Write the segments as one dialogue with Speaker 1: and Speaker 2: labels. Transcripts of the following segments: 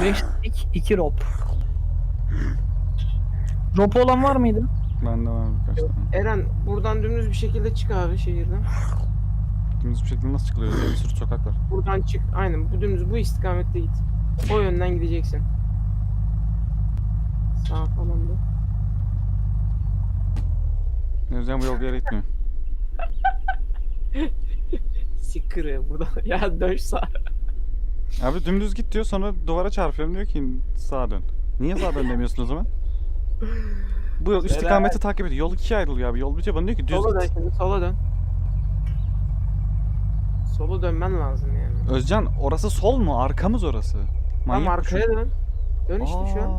Speaker 1: 5 stick 2 rope. Rope olan var mıydı?
Speaker 2: Bende var birkaç tane.
Speaker 3: Eren buradan dümdüz bir şekilde çık abi şehirden.
Speaker 2: Dümdüz bir şekilde nasıl çıkılıyor? Bir sürü sokak var.
Speaker 3: Buradan çık. Aynen bu dümdüz bu istikamette git. O yönden gideceksin. Sağ falan da.
Speaker 2: Ne yüzden bu yol bir yere gitmiyor.
Speaker 3: Sikırı burada. ya dön sağ.
Speaker 2: Abi dümdüz git diyor sonra duvara çarpıyorum diyor ki sağa dön. Niye sağa dön demiyorsun o zaman? Bu yol istikameti takip ediyor. Yol ikiye ayrılıyor abi. Yol bitiyor bana diyor ki düz
Speaker 3: Sola dön
Speaker 2: git.
Speaker 3: şimdi sola dön. Sola dönmen lazım yani.
Speaker 2: Özcan orası sol mu? Arkamız orası.
Speaker 3: Tam
Speaker 2: Manyak mısın?
Speaker 3: arkaya dön. Dön işte şu an.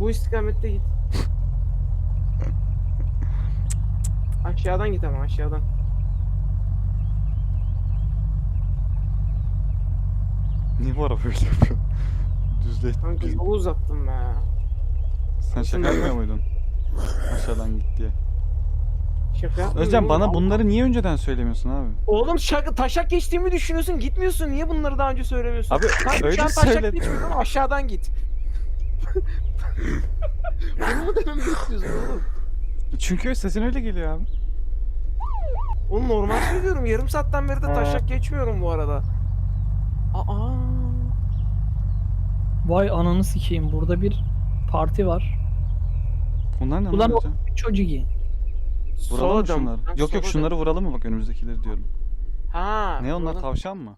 Speaker 3: Bu istikamette git. Aşağıdan git ama aşağıdan.
Speaker 2: Niye bu araba böyle yapıyor? Düzle.
Speaker 3: Kanka yolu uzattım be.
Speaker 2: Sen şaka yapmıyor muydun? Aşağıdan git diye.
Speaker 3: Şaka yapmıyorum
Speaker 2: Özcan
Speaker 3: oğlum.
Speaker 2: bana bunları niye önceden söylemiyorsun abi?
Speaker 3: Oğlum şaka, taşak geçtiğimi düşünüyorsun gitmiyorsun. Niye bunları daha önce söylemiyorsun?
Speaker 2: Abi,
Speaker 3: Kanka
Speaker 2: öyle
Speaker 3: şu an taşak
Speaker 2: söyle-
Speaker 3: geçmiyorum ama aşağıdan git. Bunu mu dememi istiyorsun oğlum?
Speaker 2: Çünkü sesin öyle geliyor abi.
Speaker 3: Oğlum normal söylüyorum. Yarım saatten beri de taşak geçmiyorum bu arada. Aa.
Speaker 1: Vay ananı sikeyim. Burada bir parti var.
Speaker 2: Bunlar ne
Speaker 1: Ulan
Speaker 2: lan
Speaker 1: o çocuğu.
Speaker 2: Vuralım mı şunları? Yok yok şunları vuralım mı bak önümüzdekileri diyorum.
Speaker 3: Ha.
Speaker 2: Ne onlar
Speaker 3: vuralım.
Speaker 2: tavşan mı?